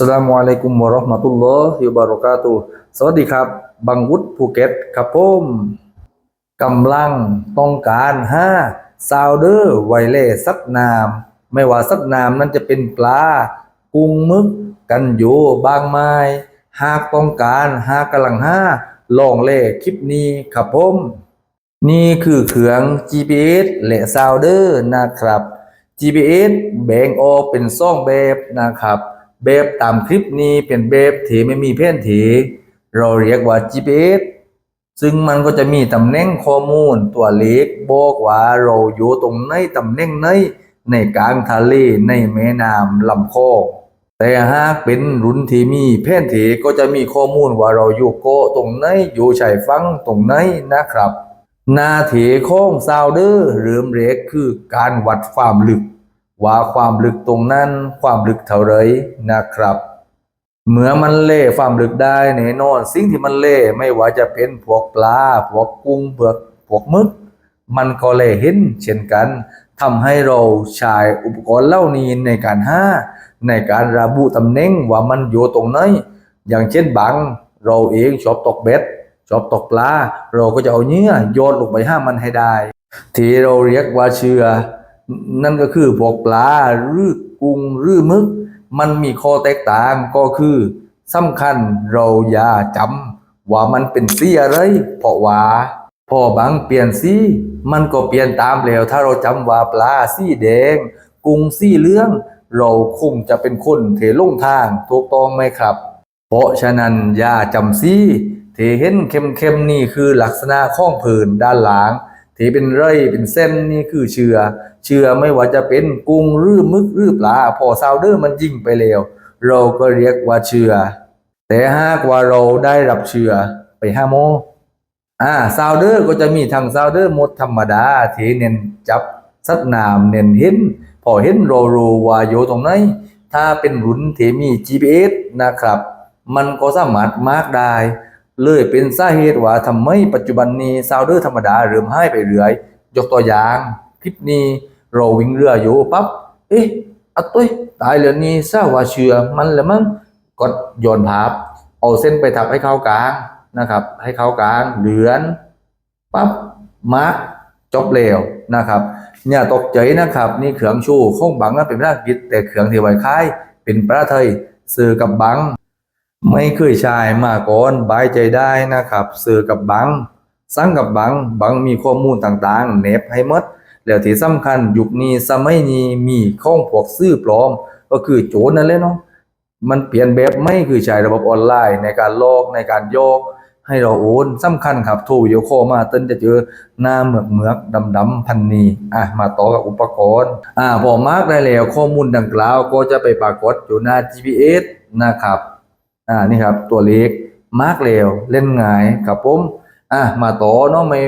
สลามุอะลัยกุมวะเราะห์มะตุลลอฮิวะบะเราะกาตุสวัสดีครับ บังวุฒภูเก็ตครับผมกำลังต้องการห้าซาวเดอร์ไวเล่สักนาม ไม่ว่าสักนามนั้นจะเป็นปลา กุ้งมึก กันโยบางไม้ หากต้องการหากกำลังห้าลองเล่คลิปนี้ครับผมนี่คือเครื่อง GPS และซาวเดอร์นะครับ GPS แบ่งออกเป็นสองแบบนะครับ แบบตามคลิปนี้เป็นแบบที่ไม่มีแผนที่เราเรียกว่า GPS ซึ่งมันก็จะมีตำแหน่งข้อมูลตัวเลขบอกว่าเราอยู่ตรงไหนตำแหน่งไหนในกลางทะเลในแม่น้ำลำคลองแต่หากเป็นรุ่นที่มีแผนที่ก็จะมีข้อมูลว่าเราอยู่เกตรงไหนอยู่ชายฝั่งตรงไหนนะครับ นาที่ของซาวเดอร์หรือเรียกคือการวัดความลึก ว่าความลึกตรงนั้นความลึกเท่าไรนะครับ เมื่อมันเล่ความลึกได้แน่นอน สิ่งที่มันเล่ไม่ว่าจะเป็นพวกปลาพวกกุ้งเบือกพวกมึก มันก็เล่เห็นเช่นกันทำให้เราใช้อุปกรณ์เหล่านี้ในการหาในการระบุตำแหน่งว่ามันอยู่ตรงไหนอย่างเช่นบางเราเองชอบตกเบ็ดชอบตกปลาเราก็จะเอาเนื้อโยนลงไปห้ามันให้ได้ ที่เราเรียกว่าเชือ นั่นก็คือพวกปลาหรือกุ้งหรือมึก มันมีข้อแตกต่างก็คือสำคัญเราอย่าจำว่ามันเป็นสีอะไร เพราะว่าพอบางเปลี่ยนสีมันก็เปลี่ยนตามแล้ว ถ้าเราจำว่าปลาสีแดง กุ้งสีเหลือง เราคงจะเป็นคนเทลงทางถูกต้องไหมครับ เพราะฉะนั้นอย่าจำซีที่เห็นเข้มๆนี่คือลักษณะของผืนด้านหลัง ที่เป็นไรเป็นเส้นนี่คือเชือเชือไม่ว่าจะเป็นกุ้งรือมึกรื้อปลาพอซาวเดอร์มันยิงไปแล้วเราก็เรียกว่าเชือแต่หากว่าเราได้รับเชือไปห้าโมอ่าซาวเดอร์ก็จะมีทางซาวเดอร์หมดธรรมดาที่เน้นจับสัตว์น้ำเน้นเห็นพอเห็นโรโรว่าอยู่ตรงไหนถ้าเป็นรุ่นที่มี GPS นะครับ มันก็สามารถมาร์กได้ เลยเป็นสาเหตุว่าทำไมปัจจุบันนี้ซาวเดอร์ธรรมดาเริ่มหายไปเรื่อย ยกตัวอย่าง คลิปนี้เราวิ่งเรืออยู่ปั๊บเอ๊ะอะตุ้ยตายแล้วนี่ทราว่าเชื่อมันแล้วมั้งกดโยนภาพเอาเส้นไปทับให้เข้ากลางนะครับ ให้เข้ากลางเหลือนปั๊บมาร์กจบแล้วนะครับเนี่ยตกใจนะครับ นี่เขืองชูข้องบังนั้นเป็นภาษาอังกฤษแต่เขืองที่ไว้ค่ายเป็นประเทศสื่อกับบัง ไม่เคยใช้มาก่อนบายใจได้นะครับสื่อกับบังสั่งกับบังบังมีข้อมูลต่างๆเน็บให้หมดแล้วที่สำคัญยุคนี้สมัยนี้มีข้องพวกซื้อปลอม ก็คือโจรนั่นแหละเนาะมันเปลี่ยนแบบไม่คือใช้ระบบออนไลน์ในการลอกในการโยก ให้เราโอนสำคัญครับโทรวิโอคอมาเต้นจะเจอหน้าเหมือกเหมือกดำดำพันนีอะมาต่อกับอุปกรณ์อ่าพอมาร์กได้แล้วข้อมูลดังกล่าวก็จะไปปรากฏอยู่หน้า GPS นะครับ อ่านี่ครับตัวเลขมาร์กแล้วเล่นง่ายครับผมอะมาต่อเนาะไม่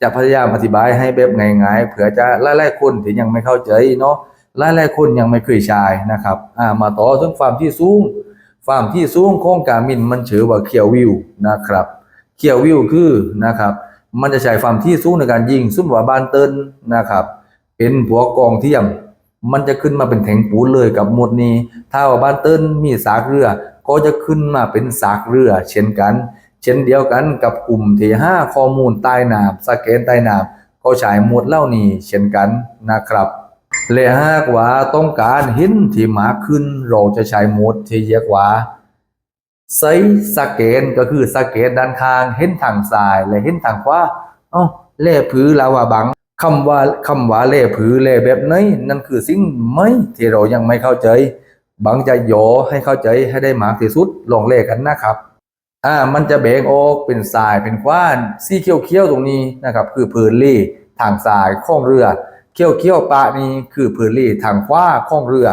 จะพยายามอธิบายให้แบบง่ายๆเผื่อจะหลายๆคนที่ยังไม่เข้าใจเนาะหลายๆคนยังไม่เคยใช้นะครับอ่ามาต่อถึงความที่สูงความที่สูงของการมินมันชื่อว่าเคียววิวนะครับเคียววิวคือนะครับมันจะใช้ความที่สูงในการยิงซึ่งว่าบานเตินนะครับ เป็นหัวกองเทียม มันจะขึ้นมาเป็นแถงปูนเลยกับหมดนี้ ถ้าว่าบ้านเติ้นมีสากเรือ ก็จะขึ้นมาเป็นสากเรือ เช่นกัน เช่นเดียวกันกับกลุ่มที่ห้าข้อมูลใต้น้ำสแกนใต้น้ำก็ใช้หมดเหล่านี้เช่นกันนะครับและหากว่าต้องการเห็นที่มาขึ้นเราจะใช้หมดที่เรียกว่าไซสแกนก็คือสแกนด้านข้างเห็นทางซ้ายและเห็นทางขวาเอ้าเล่ผือลาวาบัง คำว่าคำว่าเล่ผือเล่แบบไหนนั่นคือสิ่งไม่ที่เรายังไม่เข้าใจ บางจะโยอให้เข้าใจให้ได้มากที่สุดลองเล่กันนะครับ อ่า มันจะแบ่งออกเป็นสายเป็นขว้านสีเขียวเขียวๆตรงนี้นะครับ คือพื้นลี่ทางสายข้องเรือเขียวเขียวๆปะนี่คือพื้นลี่ทางขว้าข้องเรือ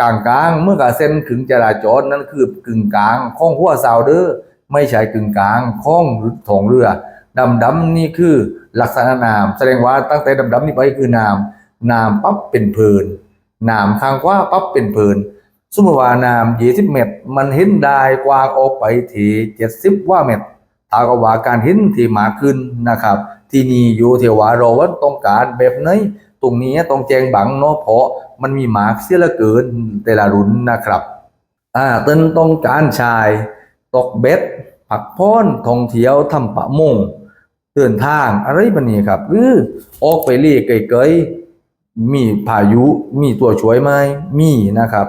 กลางกลางๆเมื่อกับเส้นขึงจราจรนั่นคือกึ่งกลางข้องหัวซาวเดอไม่ใช่กึ่งกลางข้องถงเรือ ดำดำนี่คือลักษณะนาม แสดงว่าตั้งแต่ดำดำนี่ไปคือนาม นามปั๊บเป็นเพลินนามข้างขว้าปั๊บเป็นเพลินสมมติว่านาม20เมตร มันเห็นได้กว้างออกไปที่70ว่าเมตรถ้าก็ว่าการเห็นที่มาขึ้นนะครับ ที่นี่อยู่เทวาราว่าต้องการแบบไหนตรงนี้ต้องแจงบังเนาะเพราะมันมีหมากเสียละเกินแต่ละรุ่นนะครับอ่าต้นต้องการชาย ตกเบ็ดผักพ้อนท่องเที่ยวทำปะมง เดินทางอะไรบบนี้ครับ หรือออกไปเรียกไกลๆมีพายุมีตัวช่วยไหมมีนะครับ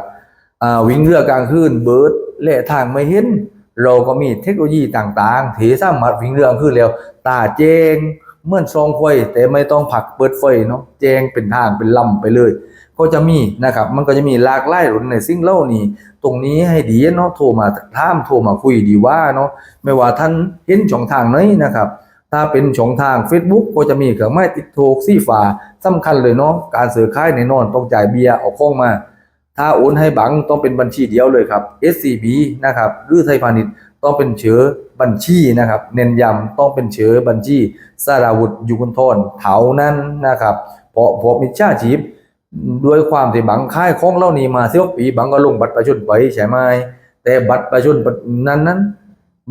วิ่งเรือกลางคืนเบิร์ดเละทางไม่เห็น เราก็มีเทคโนโลยีต่างๆที่สามารถวิ่งเรือกลางคืนแล้ว ตาแจงเหมื่อนซองไฟแต่ไม่ต้องผักเปิดไฟเนาะแจงเป็นทางเป็นลำไปเลย ก็จะมีนะครับ มันก็จะมีหลากหลายรุ่นในสิ่งเล่านี้ ตรงนี้ให้ดีเนาะโทรมาถามโทรมาคุยดีว่าเนาะไม่ว่าท่านเห็นช่องทางไหนนะครับ ถ้าเป็นช่องทาง Facebook ก็จะมีเครื่องไม้ติดโทรสีฟ้าสำคัญเลยเนาะการซื้อขายในนอนต้องจ่ายเบียร์เอาข้องมา ถ้าโอนให้บังต้องเป็นบัญชีเดียวเลยครับ SCB นะครับหรือไทยพาณิชย์ต้องเป็นเชื้อบัญชีนะครับ เน้นย้ำต้องเป็นเชื้อบัญชีสราวุธยุคนทนเท่านั้นนะครับเพราะพราะมิจฉาชีพด้วยความที่บังค่ายของเล่านี้มาเสียปีบังก็ลงบัตรประชาชนไปใช่ไหมแต่บัตรประชาชนนั้นนั้น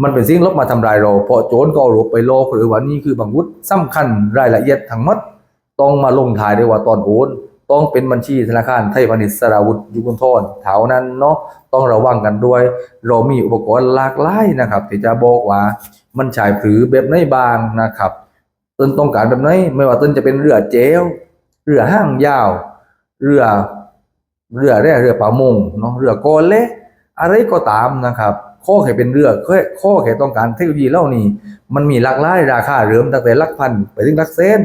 มันเป็นสิ่งลบมาทำลายเราเพราะโจรก็รูปไปโลกหรือว่านี่คือบังวุฒิสำคัญรายละเอียดทั้งหมดต้องมาลงถ่ายด้วยว่าตอนโอนต้องเป็นบัญชีธนาคารไทยพาณิชย์สราวุธยุคุนทนเท่านั้นเนาะต้องระวังกันด้วย เรามีอุปกรณ์หลากหลายนะครับที่จะบอกว่ามันฉายผือแบบไหนบางนะครับต้นต้องการแบบไหนไม่ว่าต้นจะเป็นเรือเจลเรือห้างยาว เรือเรือแร่เรือป่ามงเนาะเรือโกเละ อะไรก็ตามนะครับข้อแค่เป็นเรืองข้อแค่ต้องการเทคโนโลยีเล่านี้ มันมีหลากหลายราคาเริ่มตั้งแต่หลักพันไปถึงหลักเสน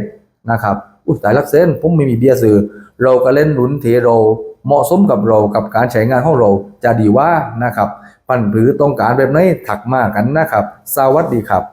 นะครับอุ้ยแต่หลักเสนผมไม่มีเบียร์ซื้อเราก็เล่นลุ้นเทเราเหมาะสมกับเรากับการใช้งานของเราจะดีว่านะครับ ปันผือต้องการแบบไหนถักมากันนะครับ สวัสดีครับ